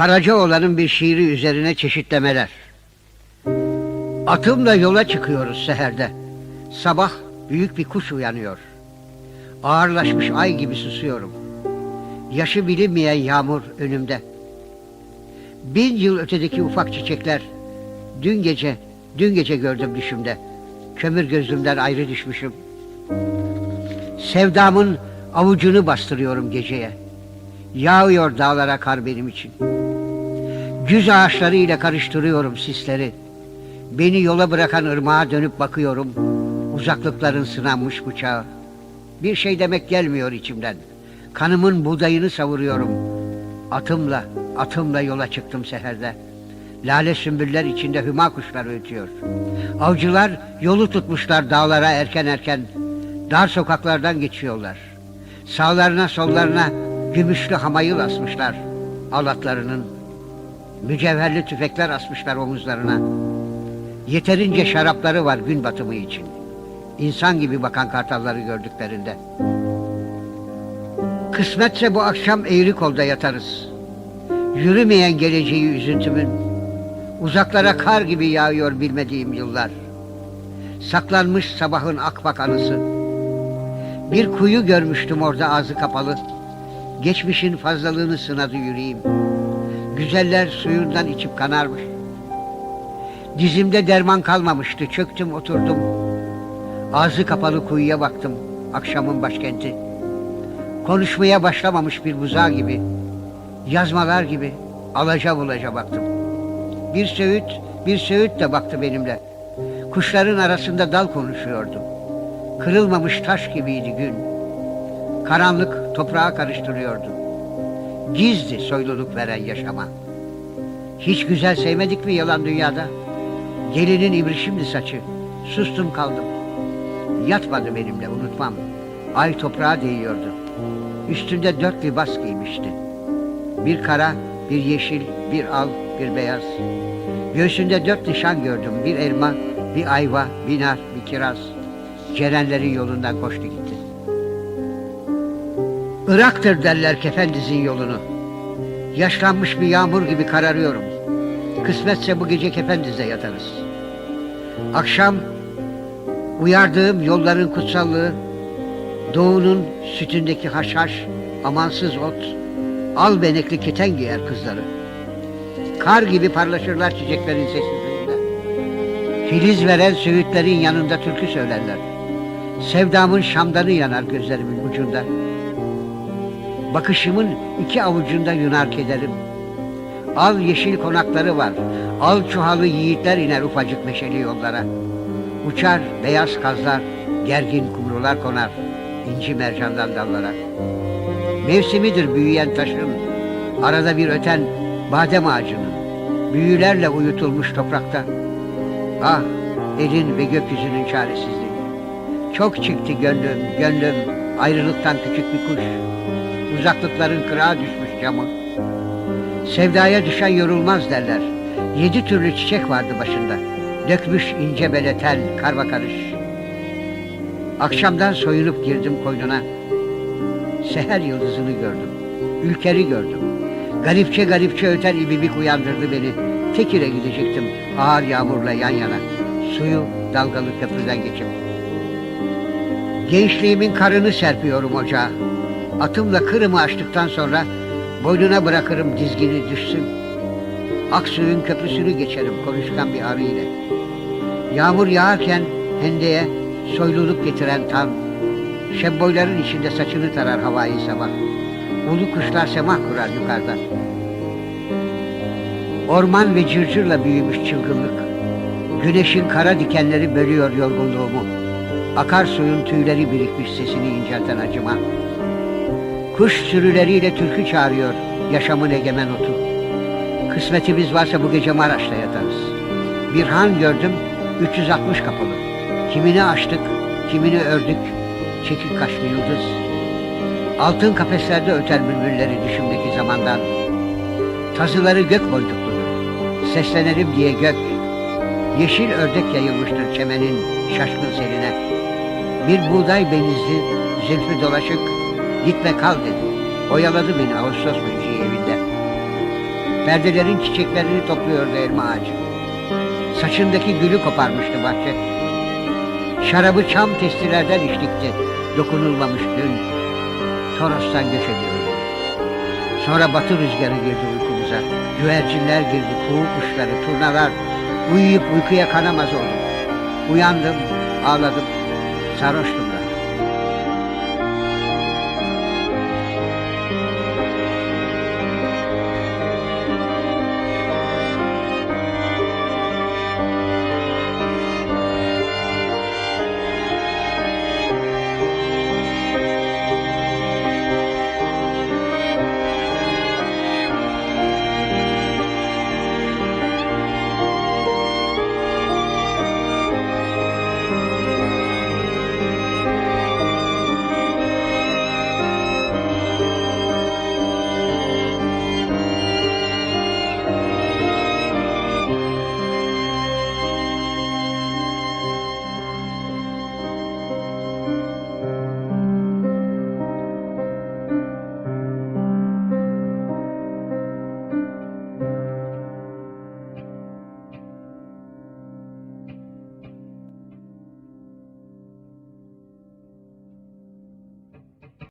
Karacaoğlan'ın bir şiiri üzerine çeşitlemeler. Atımla yola çıkıyoruz seherde. Sabah büyük bir kuş uyanıyor. Ağırlaşmış ay gibi susuyorum. Yaşı bilinmeyen yağmur önümde. Bin yıl ötedeki ufak çiçekler dün gece, dün gece gördüm düşümde. Kömür gözümden ayrı düşmüşüm. Sevdamın avucunu bastırıyorum geceye. Yağıyor dağlara kar benim için. Güz ağaçları ile karıştırıyorum sisleri. Beni yola bırakan ırmağa dönüp bakıyorum. Uzaklıkların sınanmış bıçağı. Bir şey demek gelmiyor içimden. Kanımın buğdayını savuruyorum. Atımla, atımla yola çıktım seherde. Lale sümbüller içinde hüma kuşları ötüyor. Avcılar yolu tutmuşlar dağlara erken erken. Dar sokaklardan geçiyorlar. Sağlarına sollarına gümüşlü hamayıl asmışlar. Alatlarının. Mücevherli tüfekler asmışlar omuzlarına. Yeterince şarapları var gün batımı için. İnsan gibi bakan kartalları gördüklerinde. Kısmetse bu akşam eğri kolda yatarız. Yürümeyen geleceği üzüntümün. Uzaklara kar gibi yağıyor bilmediğim yıllar. Saklanmış sabahın akbak anısı. Bir kuyu görmüştüm orada ağzı kapalı. Geçmişin fazlalığını sınadı yüreğim. Güzeller suyundan içip kanarmış. Dizimde derman kalmamıştı. Çöktüm oturdum. Ağzı kapalı kuyuya baktım. Akşamın başkenti. Konuşmaya başlamamış bir buzağı gibi. Yazmalar gibi alaca bulaca baktım. Bir söğüt, bir söğüt de baktı benimle. Kuşların arasında dal konuşuyordu. Kırılmamış taş gibiydi gün. Karanlık toprağa karıştırıyordu. Gizdi soyluluk veren yaşama. Hiç güzel sevmedik mi yalan dünyada? Gelinin ibrişimdi saçı. Sustum kaldım. Yatmadı benimle unutmam. Ay toprağa değiyordu. Üstünde dört libas giymişti. Bir kara, bir yeşil, bir al, bir beyaz. Göğsünde dört nişan gördüm. Bir elma, bir ayva, bir nar, bir kiraz. Cerenlerin yolundan koştu gitti. Irak'tır derler kefendizin yolunu. Yaşlanmış bir yağmur gibi kararıyorum. Kısmetse bu gece kefendizde yatarız. Akşam uyardığım yolların kutsallığı, doğunun sütündeki haşhaş, amansız ot, al benekli keten giyer kızları. Kar gibi parlaşırlar çiçeklerin sessizliğinde. Filiz veren söğütlerin yanında türkü söylerler. Sevdamın şamdanı yanar gözlerimin ucunda. Bakışımın iki avucunda yunar kederim. Al yeşil konakları var. Al çuhalı yiğitler iner ufacık meşeli yollara. Uçar beyaz kazlar, gergin kumrular konar. inci mercandan dallara. Mevsimidir büyüyen taşın. Arada bir öten badem ağacının. Büyülerle uyutulmuş toprakta. Ah elin ve gökyüzünün çaresizliği. Çok çıktı gönlüm, gönlüm ayrılıktan küçük bir kuş. Uzaklıkların kırağa düşmüş camı. Sevdaya düşen yorulmaz derler. Yedi türlü çiçek vardı başında. Dökmüş ince bele tel, karma karış. Akşamdan soyunup girdim koynuna. Seher yıldızını gördüm. Ülkeri gördüm. Garipçe garipçe öter ibibik uyandırdı beni. Tekir'e gidecektim ağır yağmurla yan yana. Suyu dalgalı köprüden geçip. Gençliğimin karını serpiyorum ocağa. Atımla Kırım'ı açtıktan sonra boynuna bırakırım dizgini düşsün. Aksuyun köprüsünü geçerim konuşkan bir arı ile. Yağmur yağarken hendeye soyluluk getiren tan. Şebboyların içinde saçını tarar havayı sabah. Ulu kuşlar semah kurar yukarıdan. Orman ve cırcırla büyümüş çılgınlık. Güneşin kara dikenleri bölüyor yorgunluğumu. Akar suyun tüyleri birikmiş sesini incelten acıma. Kuş sürüleriyle türkü çağırıyor yaşamın egemen otu. Kısmetimiz varsa bu gece Maraş'ta yatarız. Bir han gördüm 360 kapalı. Kimini açtık, kimini ördük. Çekik kaşlı yıldız. Altın kafeslerde öter bülbülleri düşümdeki zamandan. Tazıları gök boncukludur. Seslenelim diye gök. Yeşil ördek yayılmıştır çemenin şaşkın seline. Bir buğday benizli, zülfü dolaşık, gitme kal dedi. Oyaladı beni Ağustos böceği evinde. Perdelerin çiçeklerini topluyordu elma ağacı. Saçındaki gülü koparmıştı bahçe. Şarabı çam testilerden içtikti. Dokunulmamış gün. Toros'tan göç ediyordu. Sonra batı rüzgarı girdi uykumuza. Güvercinler girdi, kuğu kuşları, turnalar. Uyuyup uykuya kanamaz oldum. Uyandım, ağladım, sarhoştum.